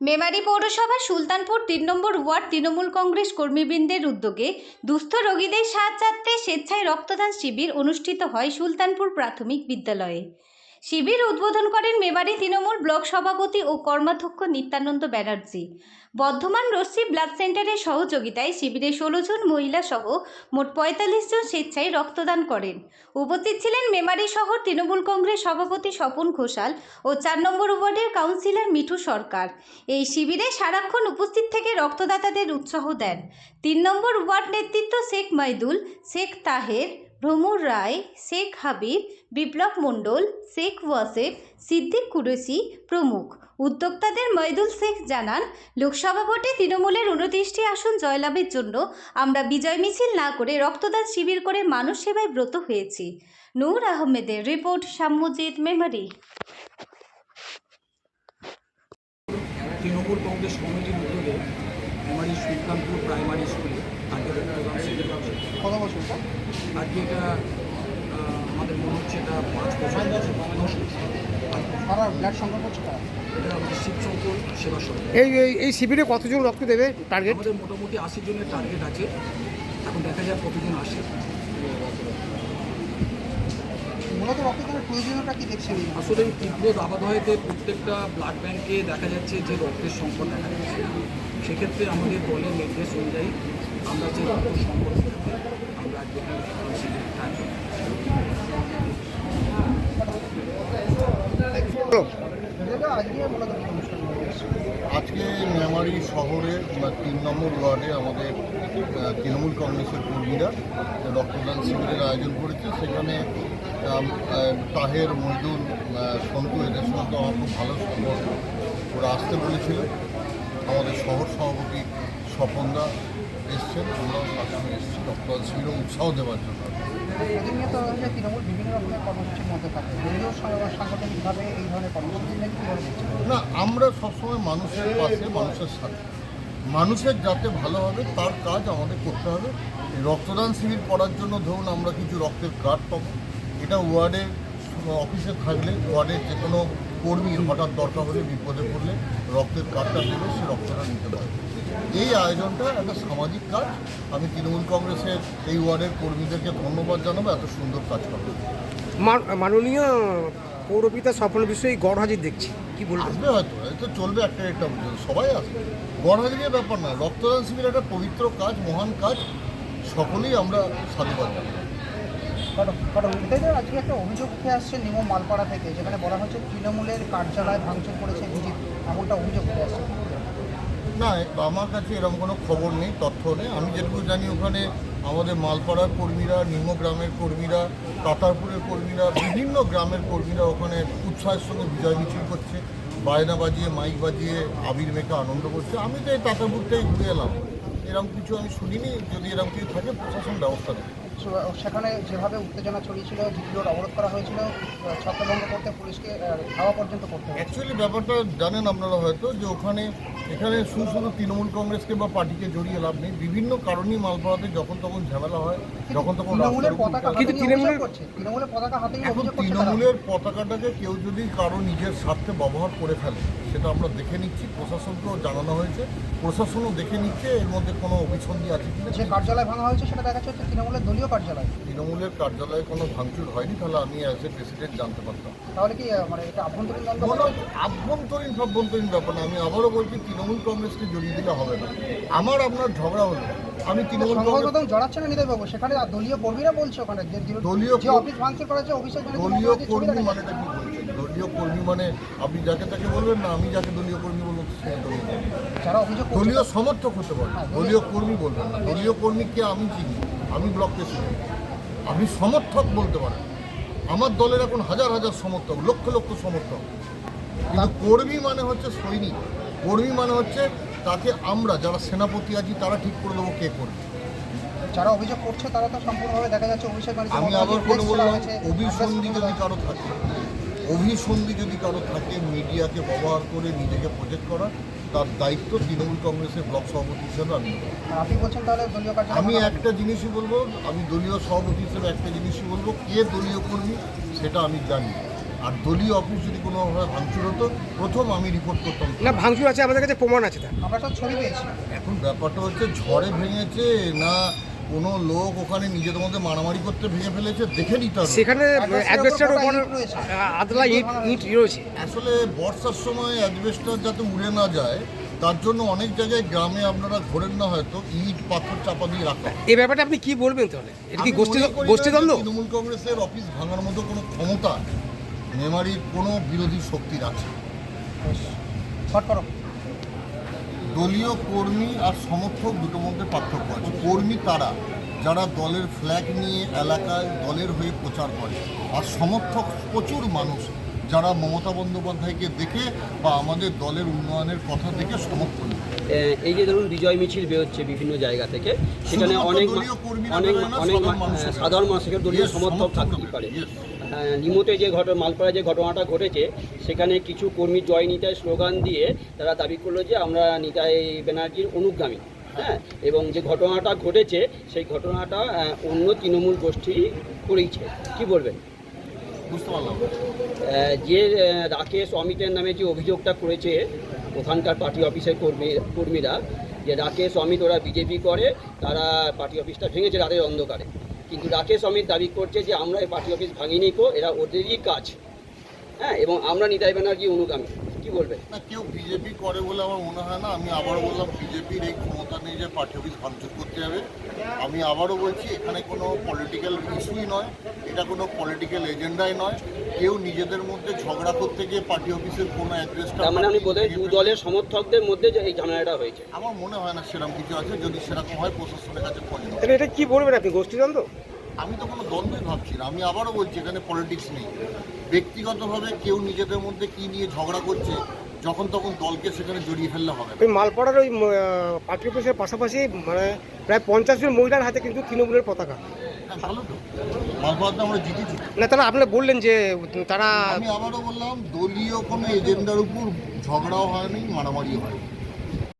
মেমারি পৌরসভা সুলতানপুর তিন নম্বর ওয়ার্ড তৃণমূল কংগ্রেস কর্মীবৃন্দের উদ্যোগে দুস্থ রোগীদের সাহায্যার্থে স্বেচ্ছায় রক্তদান শিবির অনুষ্ঠিত হয় সুলতানপুর প্রাথমিক বিদ্যালয়ে। শিবির উদ্বোধন করেন মেমারি তৃণমূল ব্লক সভাপতি ও কর্মাধ্যক্ষ নিত্যানন্দ ব্যানার্জি। বর্ধমান রশ্মি ব্লাড সেন্টারের সহযোগিতায় শিবিরে ষোলো জন মহিলা সহ মোট পঁয়তাল্লিশ জন স্বেচ্ছায় রক্তদান করেন। উপস্থিত ছিলেন মেমারি শহর তৃণমূল কংগ্রেস সভাপতি স্বপন ঘোষাল ও চার নম্বর ওয়ার্ডের কাউন্সিলর মিঠু সরকার। এই শিবিরে সারাক্ষণ উপস্থিত থেকে রক্তদাতাদের উৎসাহ দেন। তিন নম্বর ওয়ার্ড নেতৃত্ব শেখ মাইদুল, শেখ তাহের ভ্রমর রায়, শেখ হাবিব, বিপ্লব মণ্ডল, শেখ ওয়াসেফ, সিদ্দিক কুরেশি প্রমুখ। উদ্যোক্তাদের মইদুল শেখ জানান, লোকসভা ভোটে তৃণমূলের উনত্রিশটি আসন জয়লাভের জন্য আমরা বিজয় মিছিল না করে রক্তদান শিবির করে মানুষ সেবায় ব্রত হয়েছি। নূর আহমেদের রিপোর্ট, সাম্যজিৎ মেমারি। তৃণমূল কংগ্রেস কমিটির উদ্যোগে সুলতানপুর প্রাইমারি স্কুলে কত বছর আজকে এটা আমাদের মনে হচ্ছে এটা পাঁচ বছর। দশ বছর। ব্লাড সংগ্রহ করছে এই এই এই শিবিরে কতজন রক্ত দেবে টার্গেট আমাদের মোটামুটি আশি জনের টার্গেট আছে। এখন দেখা যাক কতজন আসে। মূলত রক্তদানের প্রয়োজনীয়তা কি দেখছেন? আসলে তীব্র দাবাদহয়তে প্রত্যেকটা ব্লাড ব্যাংকে দেখা যাচ্ছে যে রক্তের সংকট দেখা যাচ্ছে। সেক্ষেত্রে আমাদের দলের নির্দেশ অনুযায়ী আজকে মেমারি শহরে তিন নম্বর ওয়ার্ডে আমাদের তৃণমূল কংগ্রেসের কর্মীরা রক্তদান শিবিরের আয়োজন করেছে। সেখানে তাহের, মজদুর সন্তু এদের সঙ্গে আমার খুব ভালো সম্পর্ক। ওরা আসতে বলেছিল। আমাদের শহর সভাপতি স্বপনদা এসছেন আমরা সবসময় এসেছি রক্তদান শিবিরে উৎসাহ দেওয়ার জন্য। তৃণমূল বিভিন্ন রকমের কর্মসূচির মধ্যে থাকে। দলীয় সাংগঠনিকভাবে এই ধরনের কর্মসূচি নিয়ে কীভাবে দেখছেন না আমরা সবসময় মানুষের পাশে মানুষের সাথে। মানুষের যাতে ভালো হবে তার কাজ আমাদের করতে হবে। এই রক্তদান শিবির করার জন্য ধরুন আমরা কিছু রক্তের কার্ড পাবো। এটা ওয়ার্ডের অফিসে থাকলে ওয়ার্ডের যে কোনো কর্মী হঠাৎ দরকার হলে বিপদে পড়লে রক্তের কার্ডটা দেবে সে রক্তটা নিতে পারবে। এই আয়োজনটা একটা সামাজিক কাজ। আমি তৃণমূল কংগ্রেসের এই ওয়ার্ডের কর্মীদেরকে ধন্যবাদ জানাব এত সুন্দর কাজ করবে মাননীয় পৌরপিতা স্বপ্ন বিষয়ে গড় হাজির দেখছি। কি বলবেন? আসবে হয়তো তো চলবে একটা একটা সবাই আসবে। গণহাজিরের ব্যাপার না রক্তদান শিবির একটা পবিত্র কাজ মহান কাজ সকলেই আমরা সাধুবাদ তো আজকে একটা অভিযোগ উঠে আসছে নিমো মালপাড়া থেকে যেখানে বলা হচ্ছে তৃণমূলের কার্যালয় ভাঙচুর করেছে বিজেপি এমনটা অভিযোগ উঠে আসছে। না আমার কাছে এরকম কোনো খবর নেই তথ্য নেই। আমি যেটুকু জানি ওখানে আমাদের মালপাড়ার কর্মীরা নিম্নগ্রামের কর্মীরা কাতারপুরের কর্মীরা বিভিন্ন গ্রামের কর্মীরা ওখানে উৎসাহের সঙ্গে বিজয় মিছিল করছে। বায়না বাজিয়ে মাইক বাজিয়ে আবির মেখে আনন্দ করছে। আমি তো এই তাতারপুরটাই ঘুরে এলাম। এরকম কিছু আমি শুনিনি যদি এরকম কিছু থাকে প্রশাসন ব্যবস্থা নেবে। সেখানে যেভাবে উত্তেজনা ছড়িয়েছিল জিপি রোড অবরোধ করা হয়েছিল ছত্রভঙ্গ করতে পুলিশকে ধাওয়া পর্যন্ত করতে অ্যাকচুয়ালি ব্যাপারটা জানেন আপনারা হয়তো যে ওখানে এখানে শুধু শুধু তৃণমূল কংগ্রেসকে বা পার্টিকে জড়িয়ে লাভ নেই। বিভিন্ন কারণেই মালপাড়াতে যখন তখন ঝামেলা হয় যখন তখন তৃণমূলের পতাকা উল্টে- কিন্তু তৃণমূলের- পতাকাটাকে কেউ যদি কারও নিজের স্বার্থে ব্যবহার করে ফেলে সেটা আমরা দেখে নিচ্ছি প্রশাসনকেও জানানো হয়েছে। প্রশাসনও দেখে নিচ্ছে এর মধ্যে কোনো অভিসন্ধি আছে কিনা যে কার্যালয় ভাঙা হয়েছে সেটা দেখা যাচ্ছে তৃণমূলের দলীয় কার্যালয়। তৃণমূলের কার্যালয়ে কোনো ভাঙচুর হয়নি তাহলে আমি অ্যাজ এ প্রেসিডেন্ট জানতে পারতাম। তাহলে কি মানে এটা আভ্যন্তরীণ আভ্যন্তরীণ সভ্যন্তরীণ ব্যাপার না আমি আবারও বলছি তৃণমূল কংগ্রেসকে জড়িয়ে দিলে হবে না। আমার আপনার ঝগড়া হলো। আমি তৃণমূল কংগ্রেস জড়াচ্ছে না নিতে বাবু সেখানে দলীয় কর্মীরা বলছে ওখানে যে দলীয় অফিস ভাঙচুর করেছে জন্য দলীয় কর্মী মানে কি বলছেন? দলীয় কর্মী মানে আপনি যাকে তাকে বলবেন না আমি যাকে দলীয় কর্মী বলব সে দলীয়। যারা অভিযোগ দলীয় সমর্থক হতে পারে হ্যাঁ, দলীয় কর্মী বলবেন না। দলীয় কর্মীকে আমি চিনি আমি ব্লক প্রেসিডেন্ট আপনি সমর্থক বলতে পারেন। আমার দলের এখন হাজার হাজার সমর্থক লক্ষ লক্ষ সমর্থক। কিন্তু কর্মী মানে হচ্ছে সৈনিক। কর্মী মানে হচ্ছে তাকে আমরা যারা সেনাপতি আছি তারা ঠিক করে দেবো কে করবে। যারা অভিযোগ করছে তারা তো সম্পূর্ণভাবে দেখা যাচ্ছে অভিষেক আমি আবার করা বললাম অভিসন্ধি যদি করা কারও থাকে অভিসন্ধি যদি কারও থাকে মিডিয়াকে ব্যবহার করে নিজেকে প্রজেক্ট করা তার দায়িত্ব তৃণমূল কংগ্রেসের ব্লক সভাপতি হিসেবে আমি আপনি বলছেন তাহলে দলীয় আমি একটা জিনিসই বলব আমি দলীয় সভাপতি হিসেবে একটা জিনিসই বলব কে দলীয় কর্মী সেটা আমি জানি আর দলীয় অফিস যদি কোনোভাবে ভাঙচুর হতো প্রথম আমি রিপোর্ট করতাম। না ভাঙচুর আছে আমাদের কাছে প্রমাণ আছে তার। আমরা ছবি পেয়েছি। এখন ব্যাপারটা হচ্ছে ঝড়ে ভেঙেছে না কোনো লোক ওখানে নিজেদের মধ্যে মারামারি করতে ভেঙে ফেলেছে? দেখে নিতে হবে। সেখানে অ্যাডভেস্টার ওপর? আদলা ইট ইট রয়েছে। আসলে বর্ষার সময় অ্যাডভেস্টার যাতে উড়ে না যায় তার জন্য অনেক জায়গায় গ্রামে আপনারা ঘোরেন না হয়তো ইট পাথর চাপা দিয়ে রাখা। এই ব্যাপারটা আপনি কি বলবেন তাহলে? এটা কি গোষ্ঠী গোষ্ঠীদ্বন্দ্ব? তৃণমূল কংগ্রেসের অফিস ভাঙার মতো কোনো ক্ষমতা মেমারির কোনো বিরোধী শক্তির আছে দলীয় কর্মী আর সমর্থক দুটোর মধ্যে পার্থক্য আছে। কর্মী তারা যারা দলের ফ্ল্যাগ নিয়ে এলাকায় দলের হয়ে প্রচার করে। আর সমর্থক প্রচুর মানুষ যারা মমতা বন্দ্যোপাধ্যায়কে দেখে বা আমাদের দলের উন্নয়নের কথা দেখে সমর্থন এই যে ধরুন বিজয় মিছিল বেরোচ্ছে বিভিন্ন জায়গা থেকে সেখানে অনেক অনেক অনেক সাধারণ মানুষের দলীয় সমর্থক বেরোয়, পারে। নিমতে যে ঘটনা মালপাড়ায় যে ঘটনাটা ঘটেছে সেখানে কিছু কর্মী জয় নিতায় স্লোগান দিয়ে তারা দাবি করল যে আমরা নিতাই ব্যানার্জির অনুগামী। হ্যাঁ? এবং যে ঘটনাটা ঘটেছে সেই ঘটনাটা অন্য তৃণমূল গোষ্ঠী করেইছে। কি বলবেন? বুঝতে পারলাম। যে রাকেশ অমিতের নামে যে অভিযোগটা করেছে ওখানকার পার্টি অফিসের কর্মী কর্মীরা যে রাকেশ অমিত ওরা বিজেপি করে তারা পার্টি অফিসটা ভেঙেছে রাতের অন্ধকারে। কিন্তু রাকেশ অমিত দাবি করছে যে আমরা এই পার্টি অফিস ভাঙিনি কো, এরা ওদেরই কাজ। হ্যাঁ এবং আমরা নিতাই ব্যানার্জি অনুগামী। কি বলবেন না কেউ বিজেপি করে বলে আমার মনে হয় না। আমি আবারও বললাম বিজেপির এই ক্ষমতা নেই যে পার্টি অফিস ভাঙচুর করতে হবে আমি আবারও বলছি এখানে কোনো পলিটিক্যাল ইস্যুই নয়। এটা কোনো পলিটিক্যাল এজেন্ডাই নয়। কেউ নিজেদের মধ্যে ঝগড়া করতে গিয়ে পার্টি অফিসের কোনো অ্যাড্রেসটা মানে আপনি বোধহয় দু দলের সমর্থকদের মধ্যে যে এই ঝামেলাটা হয়েছে। আমার মনে হয় না সেরকম কিছু আছে। যদি সেরকম হয় প্রশাসনের কাছে খোঁজ এটা কি বলবেন আপনি গোষ্ঠীদ্বন্দ্ব? আমি তো কোনো দ্বন্দ্বই ভাবছি না আমি আবারও বলছি এখানে পলিটিক্স নেই। ব্যক্তিগতভাবে কেউ নিজেদের মধ্যে কি নিয়ে ঝগড়া করছে যখন তখন দলকে সেখানে জড়িয়ে ফেললে হবে ওই মালপাড়ার ওই পার্টি অফিসের পাশাপাশি মানে প্রায় পঞ্চাশ জন মহিলার হাতে কিন্তু তৃণমূলের পতাকা। হ্যাঁ ভালো তো। মালপাড়াতে আমরা জিতেছি। না তারা আপনি বললেন যে তারা আমি আবারও বললাম দলীয় কোনো এজেন্ডার উপর ঝগড়াও হয়নি মারামারিও হয়নি।